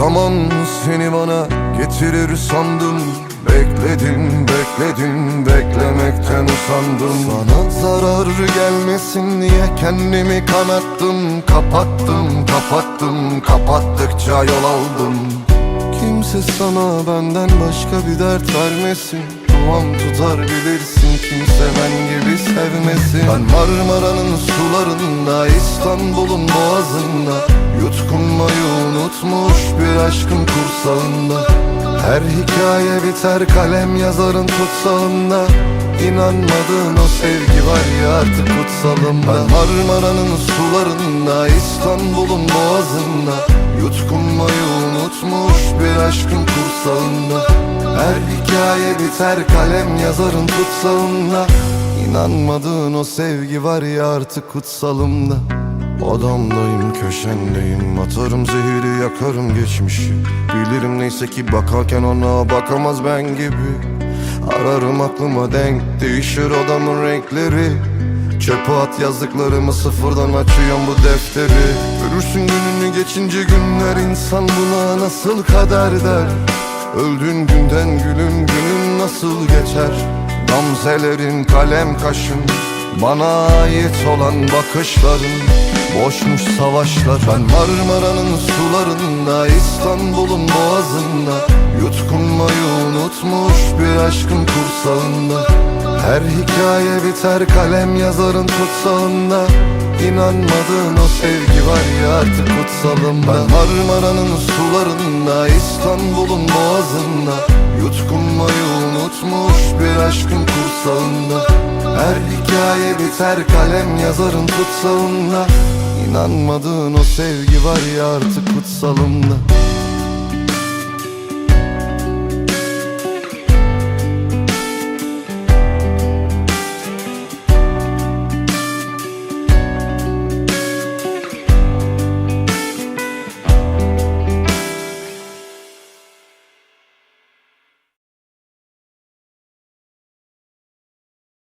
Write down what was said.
zaman seni bana getirir sandım. Bekledim, bekledim, beklemekten usandım. Sana zarar gelmesin diye kendimi kanattım. Kapattım, kapattım, kapattıkça yol aldım. Kimse sana benden başka bir dert vermesin Duam tutar bilirsin kimse ben gibi sevmesin. Ben Marmara'nın sularında İstanbul'un boğazında Yutkunmayı unutmuş bir aşkın kursağında. Her hikaye biter kalem yazarın tutsağında. İnanmadığın o sevgi var ya artık kutsalım. Ben Marmara'nın sularında İstanbul'un boğazında Yutkunmayı aşkın kursağında. Her hikaye biter kalem yazarın tutsağında. İnanmadığın o sevgi var ya artık kutsalımda. Odamdayım köşendeyim Atarım zehiri yakarım geçmişi. Bilirim neyse ki bakarken ona bakamaz ben gibi. Ararım aklıma denk değişir odamın renkleri Çöpe at yazdıklarımı sıfırdan açıyorum bu defteri. Görürsün gününü geçince günler insan buna nasıl kader der? Öldüğün günden gülüm günün nasıl geçer? Gamzelerin kalem kaşın Bana ait olan bakışların. Boşmuş savaşlar Ben Marmara'nın sularında İstanbul'un boğazında. Yutkunmayı unutmuş bir aşkın kursağında Her hikaye biter kalem yazarın tutsağında. İnanmadığın o sevgi var ya artık kutsalım Ben Marmara'nın sularında İstanbul'un boğazında. Yutkunmayı unutmuş bir aşkın kursağında. Her hikaye biter kalem yazarın tutsağında. İnanmadığın o sevgi var ya artık kutsalımda